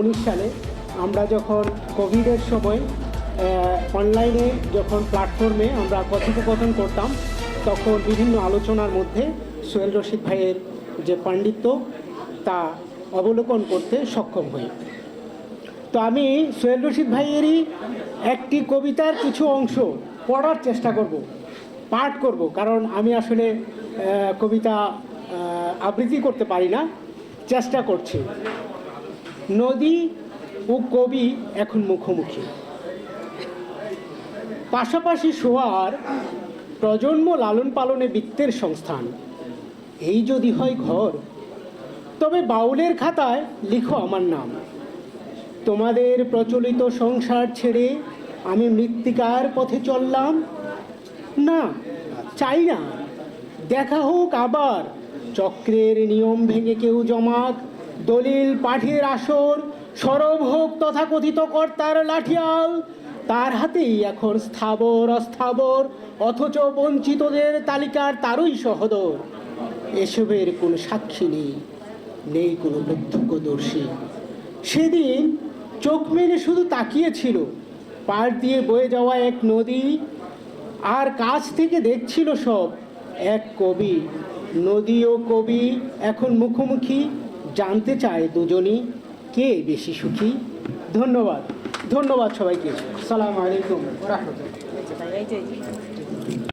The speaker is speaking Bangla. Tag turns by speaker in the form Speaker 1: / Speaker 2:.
Speaker 1: উনিশ সালে আমরা যখন কোভিডের সময় অনলাইনে যখন প্ল্যাটফর্মে আমরা কথোপকথন করতাম, তখন বিভিন্ন আলোচনার মধ্যে সোহেল রশিদ ভাইয়ের যে পাণ্ডিত্য, তা অবলোকন করতে সক্ষম হই। তো আমি সোহেল রশিদ ভাইয়েরই একটি কবিতার কিছু অংশ পড়ার চেষ্টা করব, পাঠ করব, কারণ আমি আসলে কবিতা আবৃত্তি করতে পারি না, চেষ্টা করছি। নদী ও কবি এখন মুখোমুখি। পাশাপাশি শোয়ার প্রজন্ম লালন পালনে বৃত্তের সংস্থান। এই যদি হয় ঘর, তবে বাউলের খাতায় লিখো আমার নাম। তোমাদের প্রচলিত সংসার ছেড়ে আমি মৃত্তিকার পথে চললাম। না, চাই না। দেখা হোক আবার, চক্রের নিয়ম ভেঙে কেউ জমাক। দলিল পাঠের আসর সরব হোক তথাকথিত কর্তার লাঠিয়াল। তার হাতেই এখন স্থাবর, অস্থাবর, অথচ বঞ্চিতদের তালিকার তারই সহদর। এসবের কোনো সাক্ষী নেই নেই কোনো প্রত্যক্ষদর্শী। সেদিন চোখ মেলে শুধু তাকিয়েছিল পাড় দিয়ে বয়ে যাওয়া এক নদী, আর কাছ থেকে দেখছিল সব এক কবি। নদী ও কবি এখন মুখোমুখি জানতে চায় দুজনই কে বেশি সুখী? ধন্যবাদ। ধন্যবাদ সবাইকে। সালাম আলাইকুম। রাহমতুল্লাহ।